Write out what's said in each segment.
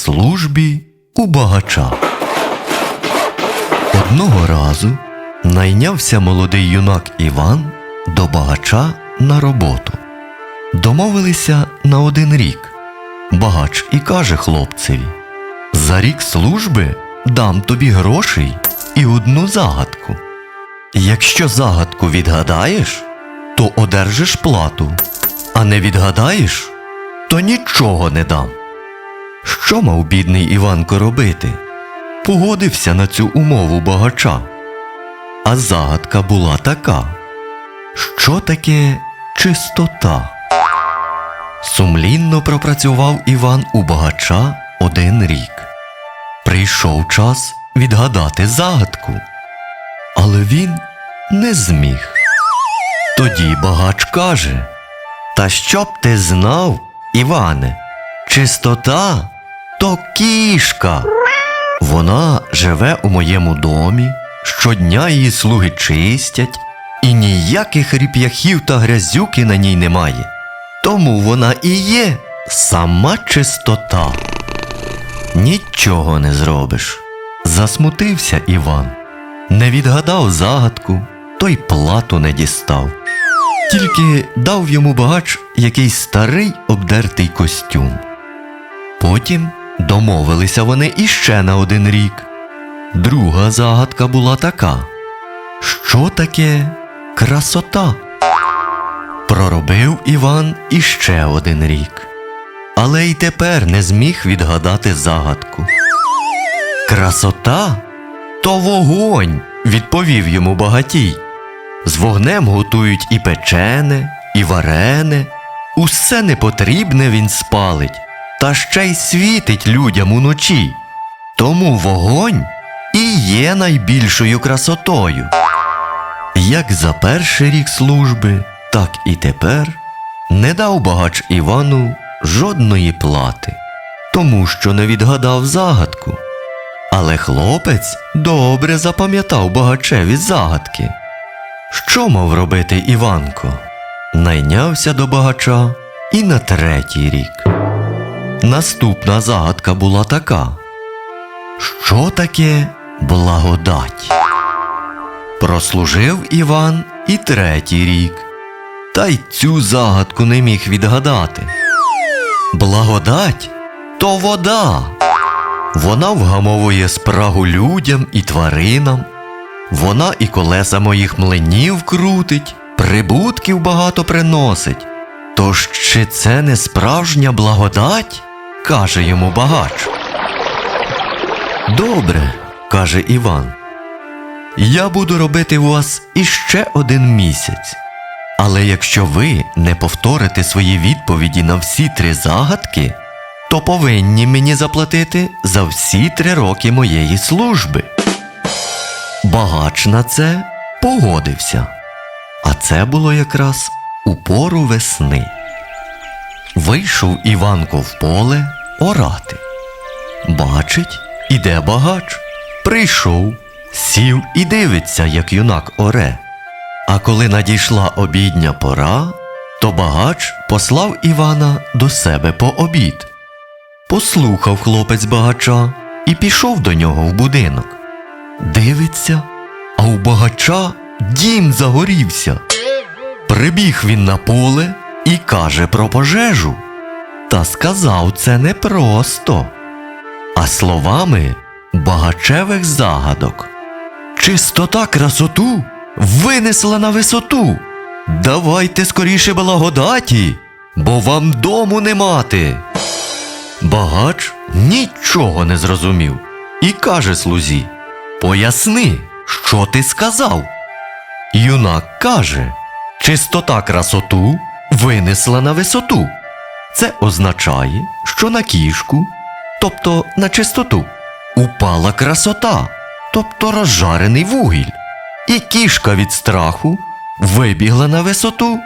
службі у багача. Одного разу найнявся молодий юнак Іван до багача на роботу. Домовилися на один рік. Багач і каже хлопцеві: За рік служби дам тобі грошей і одну загадку. Якщо загадку відгадаєш, то одержиш плату, а не відгадаєш, то нічого не дам. Що мав бідний Іванко робити? Погодився на цю умову багача. А загадка була така: що таке чистота? Сумлінно пропрацював Іван у багача один рік. Прийшов час відгадати загадку, але він не зміг. Тоді багач каже: Та щоб ти знав, Іване, чистота то кішка. Вона живе у моєму домі, щодня її слуги чистять, і ніяких ріп'яхів та грязюки на ній немає. Тому вона і є сама чистота. Нічого не зробиш. Засмутився Іван. Не відгадав загадку, то й плату не дістав. Тільки дав йому багач якийсь старий обдертий костюм. Потім домовилися вони іще на один рік. Друга загадка була така: що таке красота? Проробив Іван іще один рік, але й тепер не зміг відгадати загадку. Красота то вогонь, відповів йому багатій. З вогнем готують і печене, і варене, усе непотрібне він спалить, та ще й світить людям уночі. Тому вогонь і є найбільшою красотою. Як за перший рік служби, так і тепер не дав багач Івану жодної плати, тому що не відгадав загадку. Але хлопець добре запам'ятав багачеві загадки. Що мав робити Іванко? Найнявся до багача і на третій рік. Наступна загадка була така: Що таке благодать? Прослужив Іван і третій рік, та й цю загадку не міг відгадати. Благодать то вода. Вона вгамовує спрагу людям і тваринам. Вона і колеса моїх млинів крутить, прибутків багато приносить. Тож чи це не справжня благодать? Каже йому багач. Добре, каже Іван. Я буду робити у вас іще один місяць. Але якщо ви не повторите свої відповіді на всі три загадки, то повинні мені заплатити за всі три роки моєї служби. Багач на це погодився. А це було якраз у пору весни. Вийшов Іванко в поле орати. Бачить, іде багач. Прийшов, сів і дивиться, як юнак оре. А коли надійшла обідня пора, то багач послав Івана до себе по обід. Послухав хлопець багача і пішов до нього в будинок. Дивиться, а у багача дім загорівся. Прибіг він на поле і каже про пожежу. Та сказав це не просто, а словами багачевих загадок. Чистота красоту винесла на висоту. Давайте скоріше благодаті, бо вам дому не мати. Багач нічого не зрозумів і каже слузі Поясни, що ти сказав. Юнак каже Чистота красоту винесла на висоту. Це означає, що на кішку, тобто на чистоту, упала красота, тобто розжарений вугіль, і кішка від страху вибігла на висоту,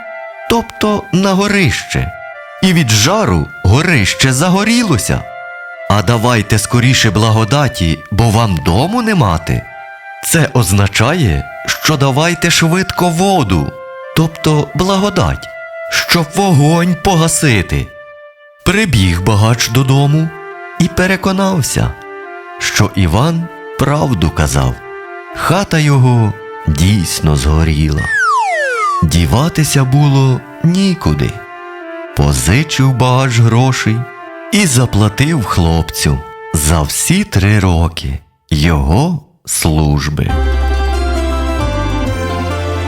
тобто на горище, і від жару горище загорілося. А давайте скоріше благодаті, бо вам дому не мати. Це означає, що давайте швидко воду, тобто благодать, щоб вогонь погасити. Прибіг багач додому і переконався, що Іван правду казав. Хата його дійсно згоріла. Діватися було нікуди. Позичив багаж грошей і заплатив хлопцю за всі три роки його служби.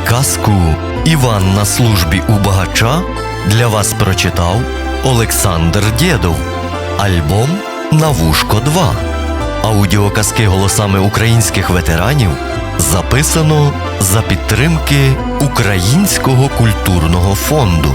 Казку Іван на службі у багача для вас прочитав Олександр Дєдов. Альбом Навушко 2. Аудіоказки голосами українських ветеранів записано за підтримки Українського культурного фонду.